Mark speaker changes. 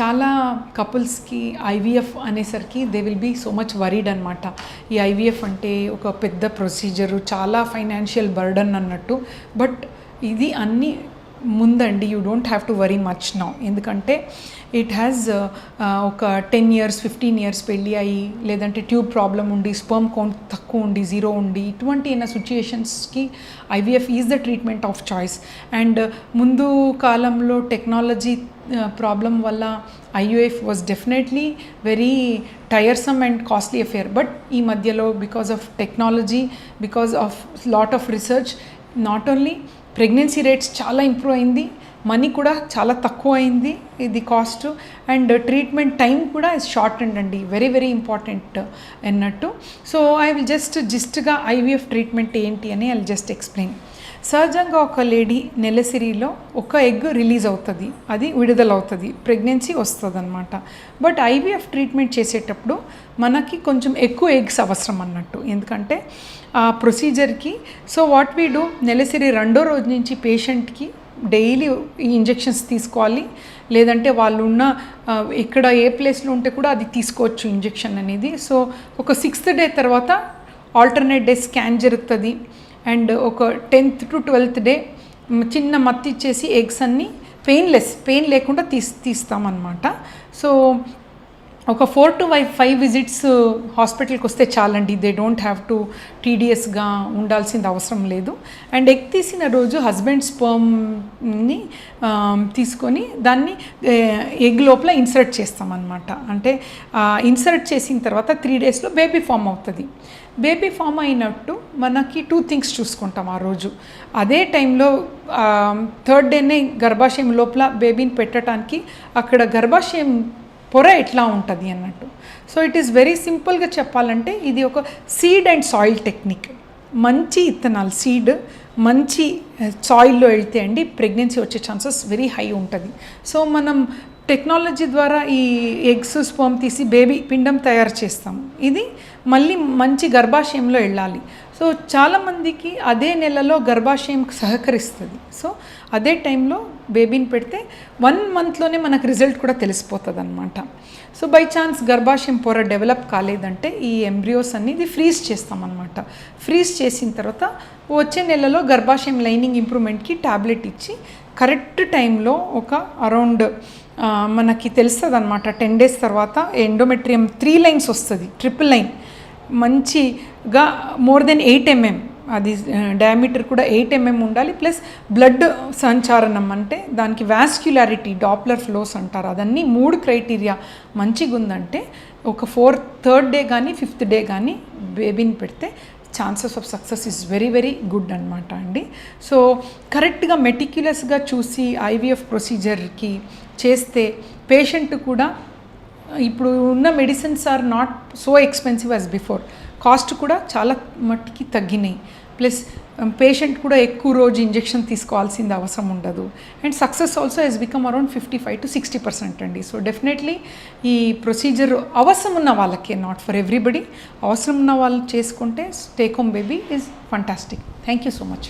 Speaker 1: చాలా కపుల్స్కి ఐవీఎఫ్ అనేసరికి they will be so much worried అనమాట ఈ ఐవీఎఫ్ అంటే ఒక పెద్ద ప్రొసీజరు చాలా ఫైనాన్షియల్ బర్డన్ అన్నట్టు. బట్ ఇది అన్ని ముందండి you don't have to worry much now ఎందుకంటే ఇట్ హ్యాస్ ఒక టెన్ ఇయర్స్ ఫిఫ్టీన్ ఇయర్స్ పెళ్ళి అయ్యి లేదంటే ట్యూబ్ ప్రాబ్లం ఉండి స్పర్మ్ కౌంట్ తక్కువ ఉండి జీరో ఉండి ఇటువంటి అయిన సిచ్యుయేషన్స్కి IVF is the treatment of choice and ముందు కాలంలో టెక్నాలజీ ప్రాబ్లం వల్ల IUF was definitely very tiresome and costly affair but ఈ మధ్యలో because of technology because of lot of research not only pregnancy rates చాలా improve అయింది money కూడా చాలా తక్కువ అయింది ఇది కాస్ట్. అండ్ ట్రీట్మెంట్ టైం కూడా షార్ట్ అండ్ అండి వెరీ వెరీ ఇంపార్టెంట్ అన్నట్టు. సో ఐ విల్ జస్ట్ జిస్ట్గా ఐవీఎఫ్ ట్రీట్మెంట్ ఏంటి అని ఐ జస్ట్ ఎక్స్ప్లెయిన్ సహజంగా ఒక లేడీ నెలసిరిలో ఒక ఎగ్ రిలీజ్ అవుతుంది అది విడుదల అవుతుంది ప్రెగ్నెన్సీ వస్తుంది అనమాట బట్ ఐవీఎఫ్ ట్రీట్మెంట్ చేసేటప్పుడు మనకి కొంచెం ఎక్కువ ఎగ్స్ అవసరం అన్నట్టు. ఎందుకంటే ఆ ప్రొసీజర్కి సో వాట్ వీ డూ నెలసిరి రెండో రోజు నుంచి పేషెంట్కి డైలీ ఈ ఇంజెక్షన్స్ తీసుకోవాలి. లేదంటే వాళ్ళు ఉన్న ఇక్కడ ఏ ప్లేస్లో ఉంటే కూడా అది తీసుకోవచ్చు ఇంజెక్షన్ అనేది. సో ఒక సిక్స్త్ డే తర్వాత ఆల్టర్నేట్ డే స్కాన్ జరుగుతుంది. అండ్ ఒక టెన్త్ టు ట్వెల్త్ డే చిన్న మత్తి ఇచ్చేసి ఎగ్స్ అన్నీ పెయిన్లెస్ పెయిన్ లేకుండా తీస్ తీస్తామన్నమాట. సో ఒక four to five five visits హాస్పిటల్కి వస్తే చాలండి. దే డోంట్ హ్యావ్ టు టీడీఎస్గా ఉండాల్సింది అవసరం లేదు. అండ్ ఎగ్ తీసిన రోజు హస్బెండ్ స్పర్మ్ని um, తీసుకొని దాన్ని ఎగ్ లోపల ఇన్సర్ట్ చేస్తామన్నమాట. అంటే ఇన్సర్ట్ చేసిన తర్వాత త్రీ డేస్లో బేబీ ఫామ్ అవుతుంది. బేబీ ఫామ్ అయినట్టు మనకి టూ థింగ్స్ చూసుకుంటాం ఆ రోజు. అదే టైంలో థర్డ్ డేనే గర్భాశయం లోపల బేబీని పెట్టడానికి అక్కడ గర్భాశయం పొర ఎట్లా ఉంటుంది అన్నట్టు. సో ఇట్ ఈస్ వెరీ సింపుల్గా చెప్పాలంటే ఇది ఒక సీడ్ అండ్ సాయిల్ టెక్నిక్ మంచి ఇత్తనాలు సీడ్ మంచి eh, సాయిల్లో వెళ్తే అండి ప్రెగ్నెన్సీ వచ్చే ఛాన్సెస్ వెరీ హై ఉంటుంది. సో మనం టెక్నాలజీ ద్వారా ఈ ఎగ్స్ స్పోమ్ తీసి బేబీ పిండం తయారు చేస్తాం. ఇది మళ్ళీ మంచి గర్భాశయంలో వెళ్ళాలి సో చాలామందికి అదే నెలలో గర్భాశయం సహకరిస్తుంది. సో అదే టైంలో బేబీని పెడితే వన్ మంత్లోనే మనకు రిజల్ట్ కూడా తెలిసిపోతుంది అనమాట సో బై ఛాన్స్ గర్భాశయం పొర డెవలప్ కాలేదంటే ఈ ఎంబ్రియోస్ అనేది ఫ్రీజ్ చేస్తామన్నమాట. ఫ్రీజ్ చేసిన తర్వాత వచ్చే నెలలో గర్భాశయం లైనింగ్ ఇంప్రూవ్మెంట్కి ట్యాబ్లెట్ ఇచ్చి కరెక్ట్ టైంలో ఒక అరౌండ్ మనకి తెలుస్తుంది అనమాట టెన్ డేస్ తర్వాత ఎండోమెట్రియం త్రీ లైన్స్ వస్తుంది ట్రిపుల్ లైన్. మంచిగా మోర్ దెన్ ఎయిట్ ఎంఎం అది డయామీటర్ కూడా ఎయిట్ ఎంఎం ఉండాలి. ప్లస్ బ్లడ్ సంచారణం అంటే దానికి వాస్క్యులారిటీ డాప్లర్ ఫ్లోస్ అంటారు. అదన్నీ మూడు క్రైటీరియా మంచిగా ఉందంటే ఒక ఫోర్త్ థర్డ్ డే కానీ ఫిఫ్త్ డే కానీ బేబీని పెడితే chances of success is very very good అనమాట అండి. సో కరెక్ట్గా మెటిక్యులస్గా చూసి ఐవీఎఫ్ ప్రొసీజర్కి చేస్తే పేషెంట్ కూడా ఇప్పుడు ఉన్న medicines are not so expensive as before cost కూడా చాలా మట్టుకి తగ్గినాయి. ప్లస్ పేషెంట్ um, కూడా ఎక్కువ రోజు ఇంజెక్షన్ తీసుకోవాల్సింది అవసరం ఉండదు. And success also has become around fifty five to sixty percent అండి. సో డెఫినెట్లీ ఈ ప్రొసీజర్ అవసరం ఉన్న వాళ్ళకే నాట్ ఫర్ ఎవ్రీబడి అవసరం ఉన్న వాళ్ళు చేసుకుంటే take home baby is fantastic thank you so much